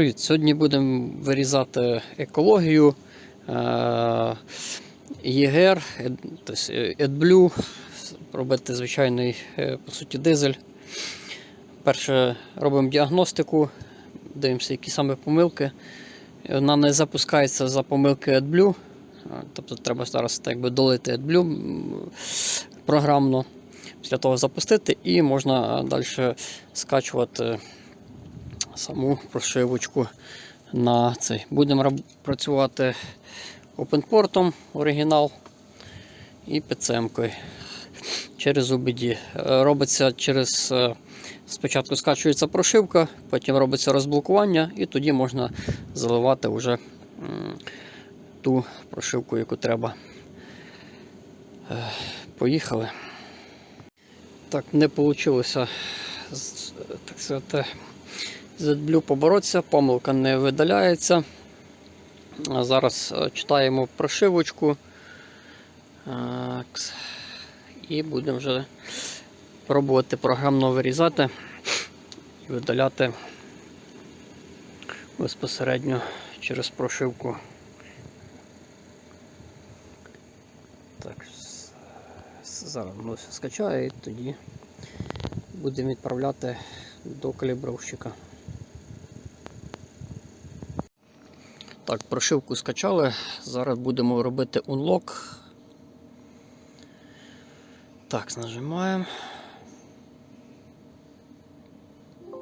Привіт! Сьогодні будемо вирізати екологію е, ЄГР, тобто AdBlue, робити звичайний е, по суті дизель. Перше робимо діагностику, дивимося, які саме помилки. Вона не запускається за помилки AdBlue. е, Тобто треба зараз так якби долити AdBlue програмно. Після того запустити і можна далі скачувати саму прошивочку на цей. Будемо працювати OpenPort оригінал і PCM-кою через UBD. Е, Робиться через. е, Спочатку скачується прошивка, потім робиться розблокування, і тоді можна заливати вже ту прошивку, яку треба. Е, Поїхали. Так, не вийшло так сказати, з AdBlue поборотися, помилка не видаляється. Зараз е, читаємо прошивочку. І будемо вже пробувати програмно вирізати і видаляти безпосередньо через прошивку. Так, зараз воно все скачає і тоді будемо відправляти до калібровщика. Так, прошивку скачали. Зараз будемо робити unlock. Так, нажимаємо.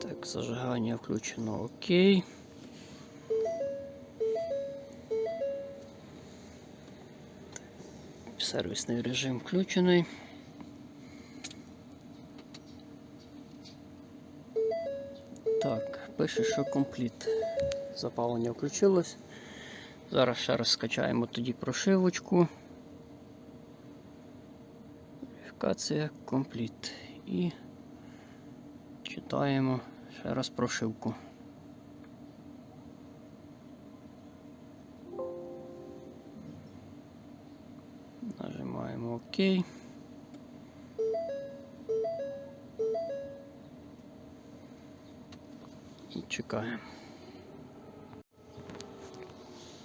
Так, зажигання включено окей. Сервісний режим включений. Так, пише, що компліт. Запалення включилось. Зараз ще раз скачаємо тоді прошивочку. Верифікація компліт. І читаємо ще раз прошивку. Нажимаємо ОК. І чекаємо.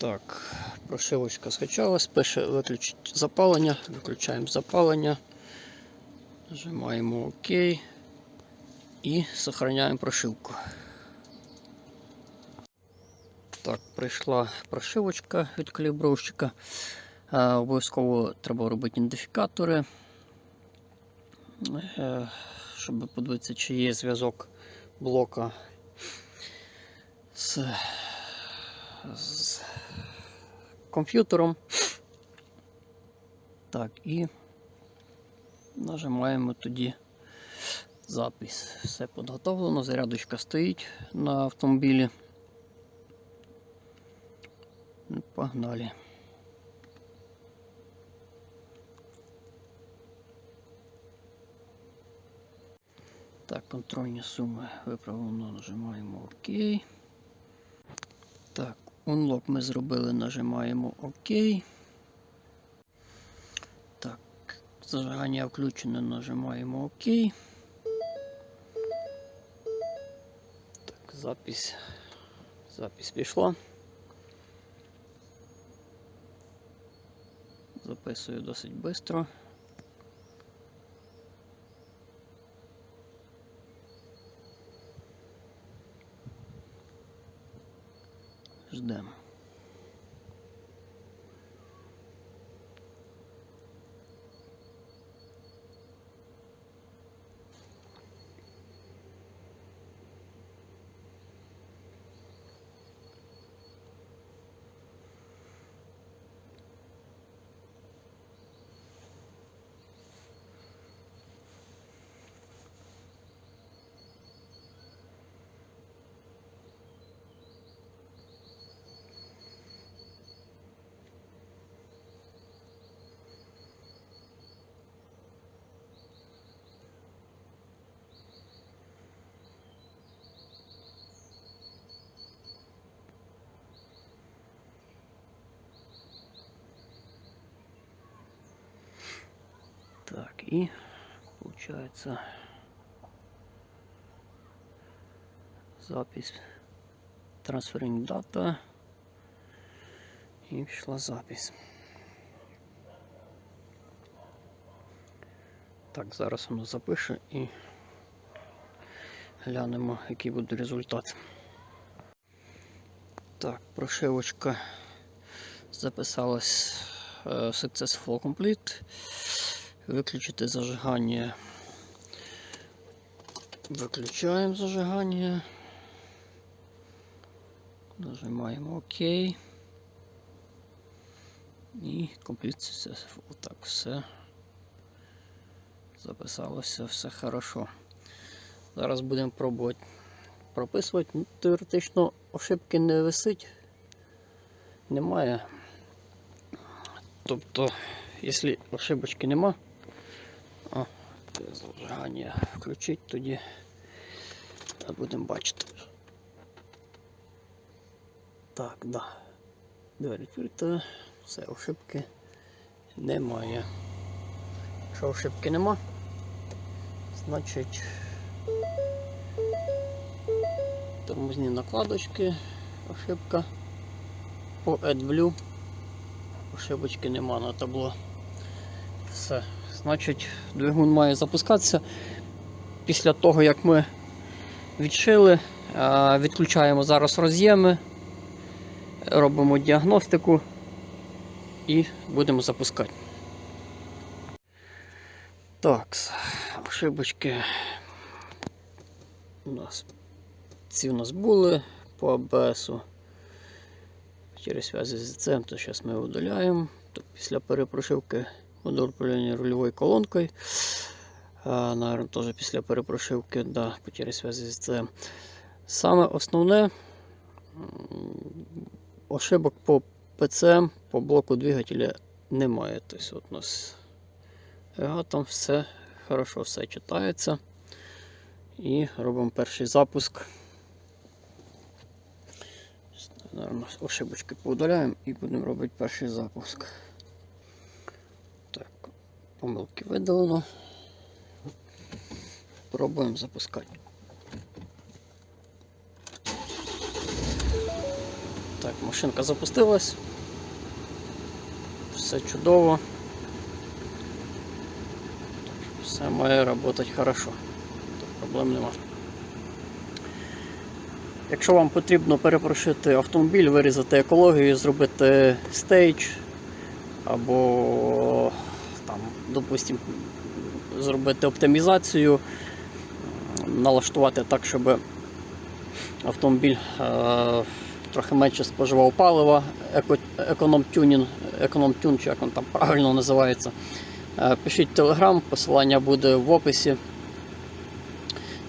Так, прошивочка скачалась, пише виключити запалення, виключаємо запалення, нажимаємо ОК і зберігаємо прошивку. Так, прийшла прошивочка від калібровщика. Е, Обов'язково треба робити ідентифікатори, е, щоб подивитися, чи є зв'язок блока з комп'ютером. Так, і нажимаємо тоді запис. Все підготовлено, зарядочка стоїть на автомобілі. Ну, Погнали. Так, контрольні суми виправлено, нажимаємо ОК. Так, unlock ми зробили, нажимаємо ОК. Так, зажигання включене, нажимаємо ОК. Так, запись. Запись пішла. Записую досить швидко. Ждемо. Так, и получается запись Transferring data. І пішла запись. Так, зараз воно запише і глянемо, який буде результат. Так, прошивочка записалась е, Successful Complete. Виключити зажигання. Виключаємо зажигання. Нажимаємо ОК. І Complete Successful. Так, все. Записалося все хорошо. Зараз будемо пробувати прописувати. Ну, теоретично ошибки не висить. Немає. Тобто, якщо ошибочки нема, це зажигання включить, тоді будемо бачити. Так, да. Двері відкрита, все, ошибки немає. Якщо ошибки нема, значить тормозні накладочки, ошибка по AdBlue. Ошибочки нема на табло. Все. Значить, двигун має запускатися. Після того, як ми відшили, е, відключаємо зараз роз'єми, робимо діагностику і будемо запускати. Так, ошибочки у нас ці у нас були по АБСу. Через зв'язку з цим, то зараз ми удаляємо. То після перепрошивки модуль управління рульовою колонкою. А, наверное, теж після перепрошивки, да, потери зв'язку з цим. Саме основне ошибок по ПЦМ, по блоку двигателя немає. Тобто от у нас ЕГА там все хорошо, все читається. І робимо перший запуск. Наверно, ошибочки поудаляємо і будемо робити перший запуск. Помилки видалено. Пробуємо запускати. Так, машинка запустилась. Все чудово. Все має працювати хорошо. Тут проблем немає. Якщо вам потрібно перепрошити автомобіль, вирізати екологію, зробити стейдж або допустим, зробити оптимізацію, налаштувати так, щоб автомобіль е, трохи менше споживав палива, еко, економ-тюнінг, економ-тюн, чи як він там правильно називається. Е, пишіть телеграм, посилання буде в описі.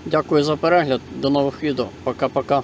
Дякую за перегляд, до нових відео. Пока-пока.